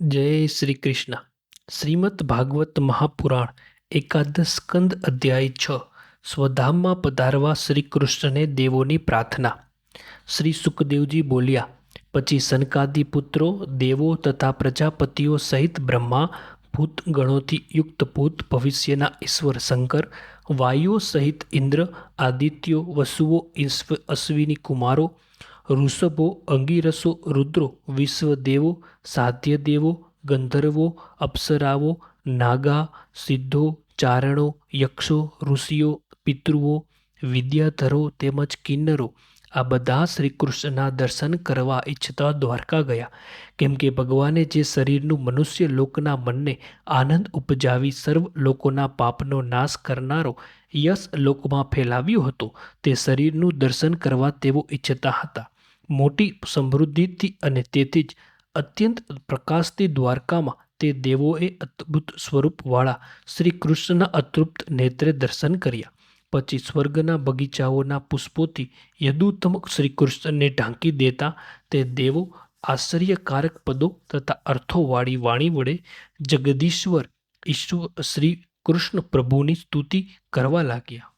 જય શ્રી કૃષ્ણ. શ્રીમદ ભાગવત મહાપુરાણ, એકાદશ સ્કંદ અધ્યાય છ, સ્વધામમાં પધારવા શ્રી કૃષ્ણને દેવોની પ્રાર્થના. શ્રી સુખદેવજી બોલ્યા, પછી સનકાદી પુત્રો, દેવો તથા પ્રજાપતિઓ સહિત બ્રહ્મા ભૂત ગણોથી યુક્ત ભૂત, ભવિષ્યના ઈશ્વર શંકર, વાયુઓ સહિત ઇન્દ્ર, આદિત્યો, વસુઓ અશ્વિની કુમારો ઋષભો, અંગીરસો, રુદ્રો, વિશ્વદેવો સાધ્યદેવો ગંધર્વો, અપ્સરાઓ, નાગા, સિદ્ધો, ચારણો, યક્ષો, ઋષિઓ, પિતૃઓ, વિદ્યાધરો તેમજ કિન્નરો આ બધા શ્રી કૃષ્ણના દર્શન કરવા ઈચ્છતા દ્વારકા ગયા. કેમ કે ભગવાને જે શરીરનું મનુષ્ય લોકના મનને આનંદ ઉપજાવી સર્વ લોકોના પાપનો નાશ કરનારો યશ લોકમાં ફેલાવ્યો હતો, તે શરીરનું દર્શન કરવા તેઓ ઈચ્છતા હતા. મોટી સમૃદ્ધિથી અને તેથી જ અત્યંત પ્રકાશથી દ્વારકામાં તે દેવોએ અદ્ભુત સ્વરૂપવાળા શ્રી કૃષ્ણના અતૃપ્ત નેત્રે દર્શન કર્યા. પછી સ્વર્ગના બગીચાઓના પુષ્પોથી યદુત્તમ શ્રી કૃષ્ણને ઢાંકી દેતા તે દેવો આશ્ચર્યકારક પદો તથા અર્થોવાળી વાણી વડે જગદીશ્વર ઈશ્વર શ્રી કૃષ્ણ પ્રભુની સ્તુતિ કરવા લાગ્યા.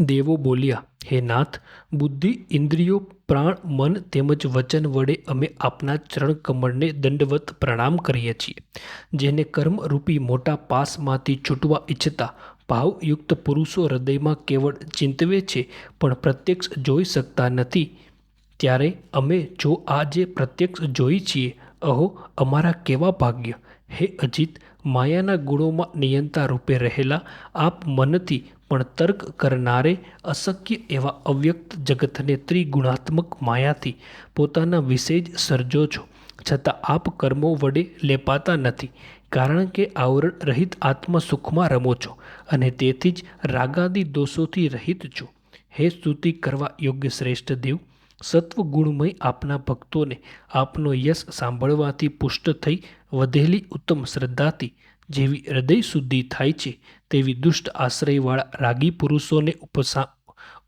દેવો બોલ્યા, હે નાથ, બુદ્ધિ, ઇન્દ્રિયો, પ્રાણ, મન તેમજ વચન વડે અમે આપના ચરણ કમળને દંડવત પ્રણામ કરીએ છીએ. જેને કર્મરૂપી મોટા પાસમાંથી છૂટવા ઈચ્છતા ભાવયુક્ત પુરુષો હૃદયમાં કેવળ ચિંતવે છે, પણ પ્રત્યક્ષ જોઈ શકતા નથી. ત્યારે અમે જો આ જે પ્રત્યક્ષ જોઈ છીએ, અહો, અમારા કેવા ભાગ્ય? હે અજીત, માયાના ગુણોમાં નિયંતા રૂપે રહેલા આપ મનથી પણ તર્ક કરનારે અશક્ય એવા અવ્યક્ત જગતને ત્રિગુણાત્મક માયાથી પોતાના વિશે જ સર્જો છો. છતાં આપ કર્મો વડે લેપાતા નથી, કારણ કે આવરણ રહિત આત્મ સુખમાં રમો છો અને તેથી જ રાગાદી દોષોથી રહિત છો. હે સ્તુતિ કરવા યોગ્ય શ્રેષ્ઠ દેવ સત્વ ગુણમય આપના ભક્તોને આપનો યશ સાંભળવાથી પુષ્ટ થઈ વધેલી ઉત્તમ શ્રદ્ધાથી જેવી હૃદય શુદ્ધિ થાય છે તેવી દુષ્ટ આશ્રયવાળા રાગી પુરુષોને ઉપસા,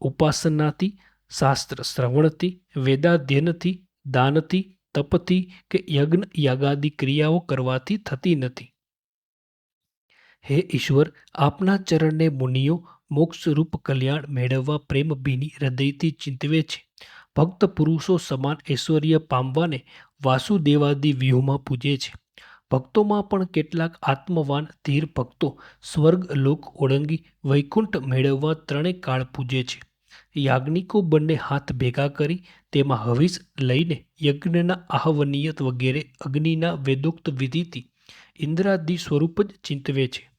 ઉપાસનાથી, શાસ્ત્ર શ્રવણથી, વેદાધ્યનથી, દાનથી, તપથી કે યજ્ઞ યાગાદી ક્રિયાઓ કરવાથી થતી નથી. હે ઈશ્વર, આપના ચરણને મુનિઓ મોક્ષરૂપ કલ્યાણ મેળવવા પ્રેમભીની હૃદયથી ચિંતવે છે. ભક્ત પુરુષો સમાન ઐશ્વર્ય પામવાને વાસુદેવાદી વ્યૂહમાં પૂજે છે. ભક્તોમાં પણ કેટલાક આત્મવાન ધીર ભક્તો સ્વર્ગ લોક ઓળંગી વૈકુંઠ મેળવવા ત્રણેય કાળ પૂજે છે. યાજ્ઞિકો બંને હાથ ભેગા કરી તેમાં હવિષ લઈને યજ્ઞના આહવનીયત વગેરે અગ્નિના વેદોક્ત વિધિથી ઇન્દ્રાદિ સ્વરૂપ જ ચિંતવે છે.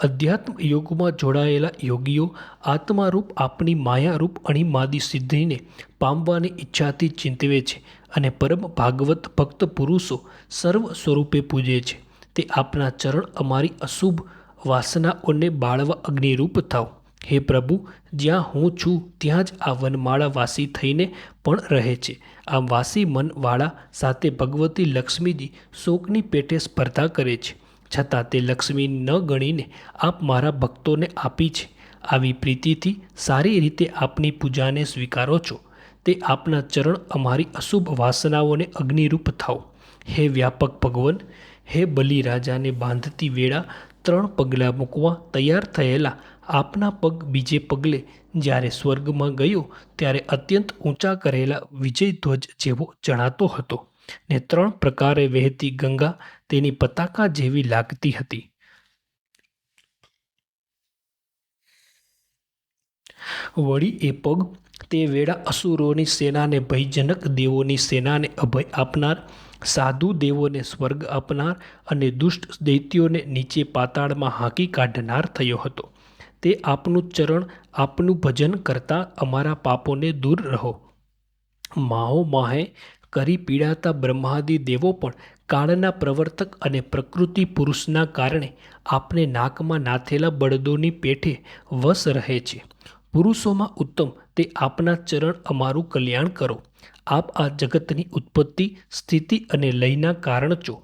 અધ્યાત્મ યોગમાં જોડાયેલા યોગીઓ આત્મારૂપ આપણી માયારૂપ અણીમાદી સિદ્ધિને પામવાની ઈચ્છાથી ચિંતવે છે. અને પરમ ભાગવત ભક્ત પુરુષો સર્વ સ્વરૂપે પૂજે છે. તે આપના ચરણ અમારી અશુભ વાસનાઓને બાળવા અગ્નિરૂપ થાવ. હે પ્રભુ, જ્યાં હું છું, ત્યાં જ આ વનમાળા વાસી થઈને પણ રહે છે. આ વાસી મનવાળા સાથે ભગવતી લક્ષ્મીજી શોકની પેટે સ્પર્ધા કરે છે. છતાં તે લક્ષ્મી ન ગણીને આપ મારા ભક્તોને આપી છે. આવી પ્રીતિથી સારી રીતે આપની પૂજાને સ્વીકારો છો. તે આપના ચરણ અમારી અશુભ વાસનાઓને અગ્નિરૂપ થાવ હે વ્યાપક ભગવન, હે બલિ રાજાને બાંધતી વેળા, ત્રણ પગલાં મૂકવા તૈયાર થયેલા આપના પગ બીજે પગલે જ્યારે સ્વર્ગમાં ગયો ત્યારે અત્યંત ઊંચા કરેલા વિજય ધ્વજ જેવો જણાતો હતો ને ત્રણ પ્રકારે વહેતી ગંગા તેની પતાકા જેવી લાગતી હતી. વળી એ પગ તે વેળા અસુરોની સેનાને ભયજનક દેવોની સેનાને અભય આપનાર, સાધુ દેવોને સ્વર્ગ આપનાર અને દુષ્ટ દૈત્યોને નીચે પાતાળમાં હાંકી કાઢનાર થયો હતો. તે આપનું ચરણ, આપનું ભજન કરતા અમારા પાપોને દૂર રહો. માહો માહે કરી પીડાતા બ્રહ્માદિ દેવો પણ કાળના પ્રવર્તક અને પ્રકૃતિ પુરુષના કારણે આપને નાકમાં નાથેલા બળદોની પેઠે વશ રહે છે. પુરુષોમાં ઉત્તમ તે આપના ચરણ અમારું કલ્યાણ કરો. આપ આ જગતની ઉત્પત્તિ, સ્થિતિ અને લયના કારણ છો.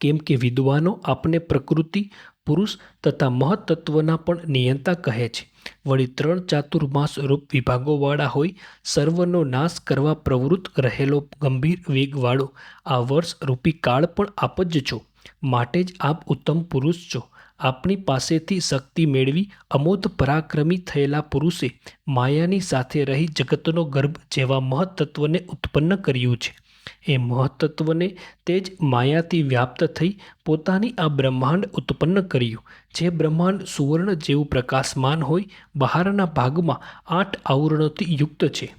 કેમ કે વિદ્વાનો આપને પ્રકૃતિ, પુરુષ તથા મહત્તત્વના પણ નિયંતા કહે છે. વળી ત્રણ ચાતુર્માસ રૂપ વિભાગોવાળા હોય, સર્વનો નાશ કરવા પ્રવૃત્ત રહેલો ગંભીર વેગવાળો, આ વર્ષ રૂપી કાળ પણ આપ જ છો. માટે જ આપ ઉત્તમ પુરુષ છો. આપની પાસેથી શક્તિ મેળવી અમોધ પરાક્રમી થયેલા પુરુષે માયાની સાથે રહી જગતનો ગર્ભ જેવા મહત્તત્વને ઉત્પન્ન કર્યું છે. એ મહત્તત્વને તે જ માયાથી વ્યાપ્ત થઈ પોતાની આ બ્રહ્માંડ ઉત્પન્ન કર્યું, જે બ્રહ્માંડ સુવર્ણ જેવું પ્રકાશમાન હોય બહારના ભાગમાં આઠ આવરણોથી યુક્ત છે.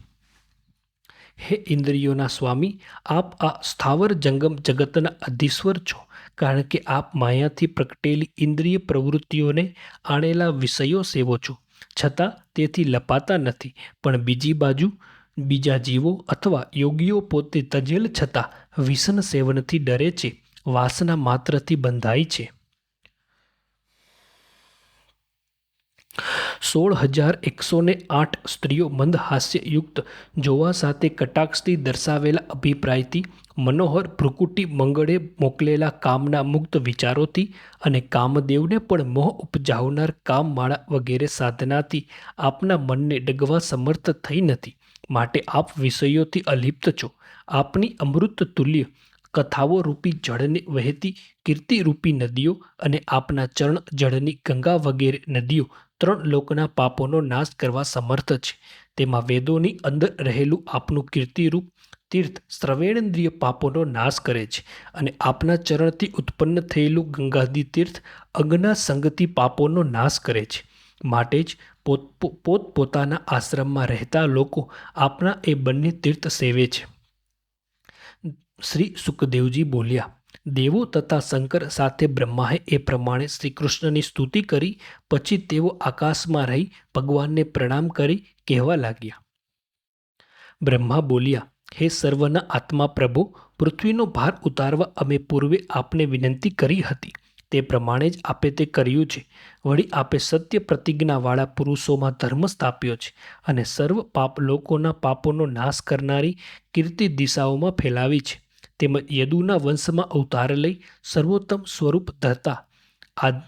હે ઇન્દ્રિયોના સ્વામી, આપ આ સ્થાવર જંગમ જગતના અધીશ્વર છો, કારણ કે આપ માયાથી પ્રગટેલી ઇન્દ્રિય પ્રવૃત્તિઓને આણેલા વિષયો સેવો છો. છતાં તેથી લપાતા નથી, પણ બીજી બાજુ બીજા જીવો અથવા યોગીઓ પોતે તજેલ છતાં વિષન સેવનથી ડરે છે, વાસના માત્રથી બંધાય છે. સોળ હજાર એકસો ને આઠ સ્ત્રીઓ મંદ હાસ્યયુક્ત જોવા સાથે કટાક્ષથી દર્શાવેલા અભિપ્રાયથી મનોહર ભ્રુકુટી મંગળે મોકલેલા કામના મુક્ત વિચારોથી અને કામદેવને પણ મોહ ઉપજાવનાર કામમાળા વગેરે સાધનાથી આપના મનને ડગવા સમર્થ થઈ નથી. માટે આપ વિષયોથી અલિપ્ત છો. આપની અમૃત તુલ્ય કથાઓ રૂપી જળને વહેતી કીર્તિરૂપી નદીઓ અને આપના ચરણ જળની ગંગા વગેરે નદીઓ ત્રણ લોકના પાપોનો નાશ કરવા સમર્થ છે. તેમાં વેદોની અંદર રહેલું આપનું કીર્તિરૂપ તીર્થ શ્રવેણેન્દ્રિય પાપોનો નાશ કરે છે અને આપના ચરણથી ઉત્પન્ન થયેલું ગંગાદી તીર્થ અગ્ના સંગતિ પાપોનો નાશ કરે છે. માટે જ પોત પોતપોતાના આશ્રમમાં રહેતા લોકો આપના એ બંને તીર્થ સેવે છે. શ્રી સુખદેવજી બોલ્યા દેવો તથા શંકર સાથે બ્રહ્માએ એ પ્રમાણે શ્રી કૃષ્ણની સ્તુતિ કરી, પછી તેઓ આકાશમાં રહી ભગવાનને પ્રણામ કરી કહેવા લાગ્યા. બ્રહ્મા બોલ્યા, હે સર્વના આત્મા પ્રભુ, પૃથ્વીનો ભાર ઉતારવા અમે પૂર્વે આપને વિનંતી કરી હતી. તે પ્રમાણે જ આપે તે કર્યું છે. વળી આપે સત્ય પ્રતિજ્ઞાવાળા પુરુષોમાં ધર્મ સ્થાપ્યો છે અને સર્વ પાપ લોકોના પાપોનો નાશ કરનારી કીર્તિ દિશાઓમાં ફેલાવી છે. તેમજ યદુના વંશમાં અવતાર લઈ સર્વોત્તમ સ્વરૂપ ધરતા.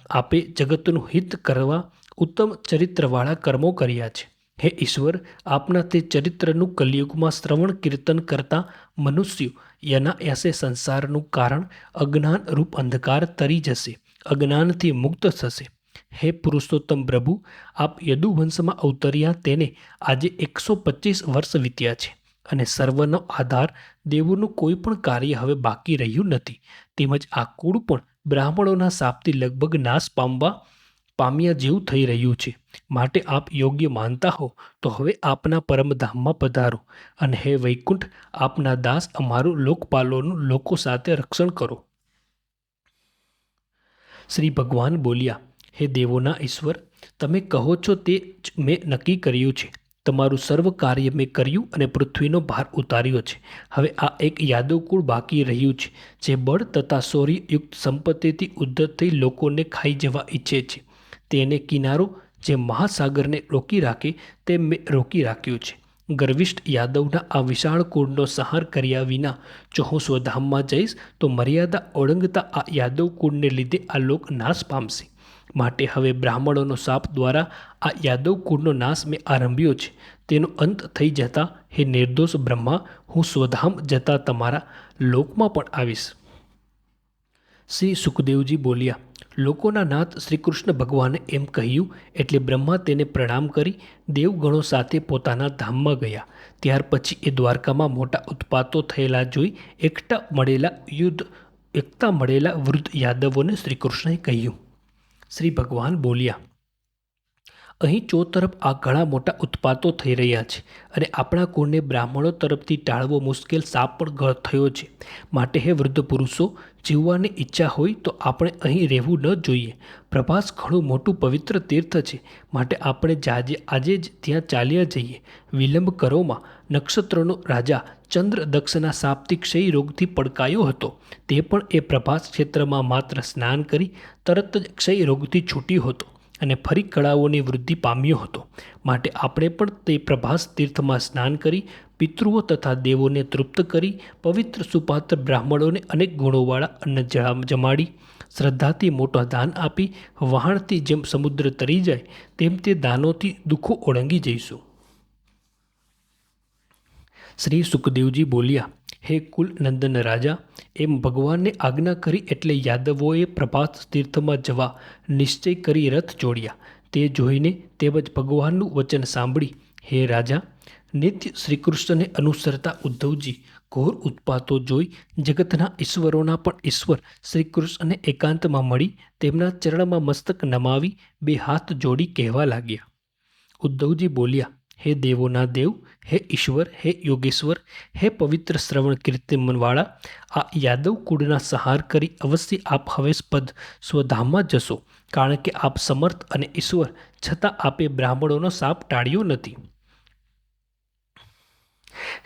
આપે જગતનું હિત કરવા ઉત્તમ ચરિત્રવાળા કર્મો કર્યા છે. હે ઈશ્વર, આપના તે ચરિત્રનું કલિયુગમાં શ્રવણ કીર્તન કરતા મનુષ્યો યના એસે સંસારનું કારણ અજ્ઞાન રૂપ અંધકાર તરી જશે, અજ્ઞાનથી મુક્ત થશે. હે પુરુષોત્તમ પ્રભુ, આપ યદુવંશમાં અવતર્યા તેને આજે એકસો પચીસ વર્ષ વીત્યા છે. અને સર્વનો આધાર દેવોનું કોઈ પણ કાર્ય હવે બાકી રહ્યું નથી. તેમજ આ કુળ પણ બ્રાહ્મણોના સાપથી લગભગ નાશ પામવા પામ્યા જેવું થઈ રહ્યું છે. માટે આપ યોગ્ય માનતા હો તો હવે આપના પરમધામમાં પધારો. અને હે વૈકુંઠ, આપના દાસ અમારું લોકપાલોનું લોકો સાથે રક્ષણ કરો. શ્રી ભગવાન બોલ્યા, હે દેવોના ઈશ્વર, તમે કહો છો તે જ મેં નક્કી કર્યું છે. તમારું સર્વ કાર્ય મેં કર્યું અને પૃથ્વીનો ભાર ઉતાર્યો છે. હવે આ એક યાદવકુળ બાકી રહ્યું છે, જે બળ તથા શૌર્યયુક્ત સંપત્તિથી ઉદ્ધત થઈ લોકોને ખાઈ જવા ઈચ્છે છે. તેને કિનારો જે મહાસાગરને રોકી રાખે તે મેં રોકી રાખ્યું છે. ગર્વિષ્ઠ યાદવના આ વિશાળ કુળનો સહાર કર્યા વિના જો હું સ્વધામમાં જઈશ તો મર્યાદા ઓળંગતા આ યાદવ કુળને લીધે આ લોક નાશ પામશે. માટે હવે બ્રાહ્મણોનો શાપ દ્વારા આ યાદવ કુળનો નાશ મેં આરંભ્યો છે. તેનો અંત થઈ જતા હે નિર્દોષ બ્રહ્મા, હું સ્વધામ જતા તમારા લોકમાં પણ આવીશ. શ્રી સુખદેવજી બોલ્યા, લોકોના નાથ શ્રી કૃષ્ણ ભગવાને એમ કહ્યું, એટલે બ્રહ્મા તેને પ્રણામ કરી દેવગણો સાથે પોતાના ધામમાં ગયા. ત્યાર પછી એ દ્વારકામાં મોટા ઉત્પાતો થયેલા જોઈ એકતા મળેલા યુદ્ધ એકતા મળેલા વૃદ્ધ યાદવોને શ્રીકૃષ્ણએ કહ્યું શ્રી ભગવાન બોલ્યા. અહીં ચોતરફ આ ઘણા મોટા ઉત્પાતો થઈ રહ્યા છે અને આપણા કુળને બ્રાહ્મણો તરફથી ટાળવો મુશ્કેલ સાપ પણ થયો છે. માટે હે વૃદ્ધ પુરુષો, જીવવાની ઈચ્છા હોય તો આપણે અહીં રહેવું ન જોઈએ. પ્રભાસ ઘણું મોટું પવિત્ર તીર્થ છે. માટે આપણે જાજે, આજે જ ત્યાં ચાલ્યા જઈએ. વિલંબ કરોમાં નક્ષત્રનો રાજા ચંદ્ર દક્ષના સાપ્તિક ક્ષય રોગથી પડકાયો હતો. તે પણ એ પ્રભાસ ક્ષેત્રમાં માત્ર સ્નાન કરી તરત જ ક્ષય રોગથી છૂટ્યો હતો. અને ફરી કળાઓની વૃદ્ધિ પામ્યો હતો. માટે આપણે પણ તે પ્રભાસ તીર્થમાં સ્નાન કરી, પિતૃઓ તથા દેવોને તૃપ્ત કરી, પવિત્ર સુપાત્ર બ્રાહ્મણોને અનેક ગુણોવાળા અન્ન જમાડી, શ્રદ્ધાથી મોટા દાન આપી, વહાણથી જેમ સમુદ્ર તરી જાય, તેમ તે દાનોથી દુઃખો ઓળંગી જઈશું. શ્રી સુખદેવજી બોલ્યા હે કુલ નંદન રાજા, એમ ભગવાનને આજ્ઞા કરી એટલે યાદવોએ પ્રભાત તીર્થમાં જવા નિશ્ચય કરી રથ જોડ્યા. તે જોઈને તેમજ ભગવાનનું વચન સાંભળી, હે રાજા, નિત્ય શ્રીકૃષ્ણને અનુસરતા ઉદ્ધવજી, ઘોર ઉત્પાતો જોઈ જગતના ઈશ્વરોના પણ ઈશ્વર શ્રીકૃષ્ણને એકાંતમાં મળી તેમના ચરણમાં મસ્તક નમાવી બે હાથ જોડી કહેવા લાગ્યા. ઉદ્ધવજી બોલ્યા હે દેવોના દેવ, હે ઈશ્વર, હે યોગેશ્વર, હે પવિત્ર શ્રવણ કીર્તિમનવાળા, આ યાદવ કુળના સહાર કરી અવશ્ય આપ હવેશપદ સ્વધામમાં જશો, કારણ કે આપ સમર્થ અને ઈશ્વર, છતાં આપે બ્રાહ્મણોનો સાપ ટાળ્યો નથી.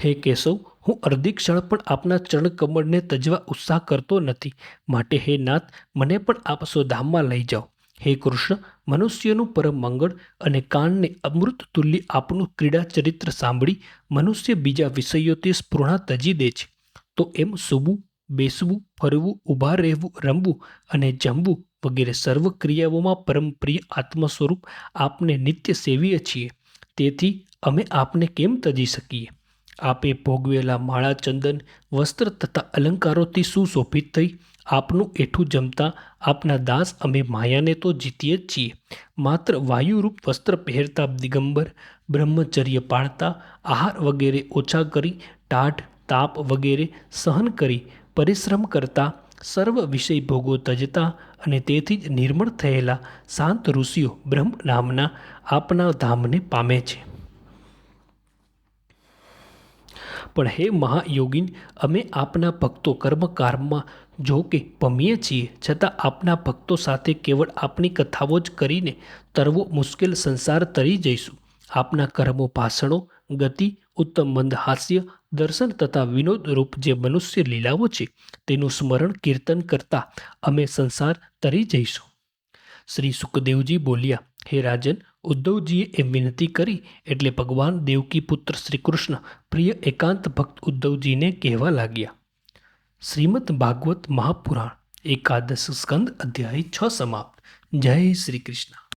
હે કેશવ, હું અર્ધી ક્ષણ પણ આપના ચરણ કમળને તજવા ઉત્સાહ કરતો નથી, માટે હે નાથ, મને પણ આપ સ્વધામમાં લઈ જાઓ. હે કૃષ્ણ, મનુષ્યનું પરમ મંગળ અને કાનને અમૃત તુલ્ય આપનું ક્રીડા ચરિત્ર સાંભળી મનુષ્ય બીજા વિષયોથી સ્પૃહા તજી દે છે. તો એમ સૂવું, બેસવું, ફરવું, ઊભા રહેવું, રમવું અને જમવું વગેરે સર્વ ક્રિયાઓમાં પરમ પ્રિય આત્મ સ્વરૂપ આપને નિત્ય સેવીએ છીએ. તેથી અમે આપને કેમ તજી શકીએ? આપે ભોગવેલા માળા ચંદન, વસ્ત્ર તથા અલંકારોથી સુશોભિત થઈ આપનું એઠું જમતા આપના દાસ અમે માયાને તો જીતીએ જ છીએ. માત્ર વાયુરૂપ વસ્ત્ર પહેરતા દિગંબર, બ્રહ્મચર્ય પાળતા, આહાર વગેરે ઓછા કરી, ટાઢ, તાપ વગેરે સહન કરી, પરિશ્રમ કરતા, સર્વ વિષય ભોગો તજતા અને તેથી જ નિર્મળ થયેલા શાંત ઋષિઓ બ્રહ્મ નામના આપના ધામને પામે છે. પણ હે મહાયોગીન, અમે આપના ભક્તો કર્મકારમાં જો કે પમીએ છીએ, છતાં આપના ભક્તો સાથે કેવળ આપની કથાઓ જ કરીને તરવો મુશ્કેલ સંસાર તરી જઈશું. આપના કર્મો ભાષણો, ગતિ, ઉત્તમ મંદ હાસ્ય, દર્શન તથા વિનોદ રૂપ જે મનુષ્ય લીલાઓ છે, તેનું સ્મરણ કીર્તન કરતા અમે સંસાર તરી જઈશું. શ્રી સુખદેવજી બોલ્યા, હે રાજન, ઉદ્ધવજીએ એમ વિનંતી કરી એટલે ભગવાન દેવકી પુત્ર શ્રીકૃષ્ણ પ્રિય એકાંત ભક્ત ઉદ્ધવજીને કહેવા લાગ્યા. શ્રીમદ ભાગવત મહાપુરાણ એકાદશ સ્કંદ અધ્યાય છ સમાપ્ત. જય શ્રી કૃષ્ણ.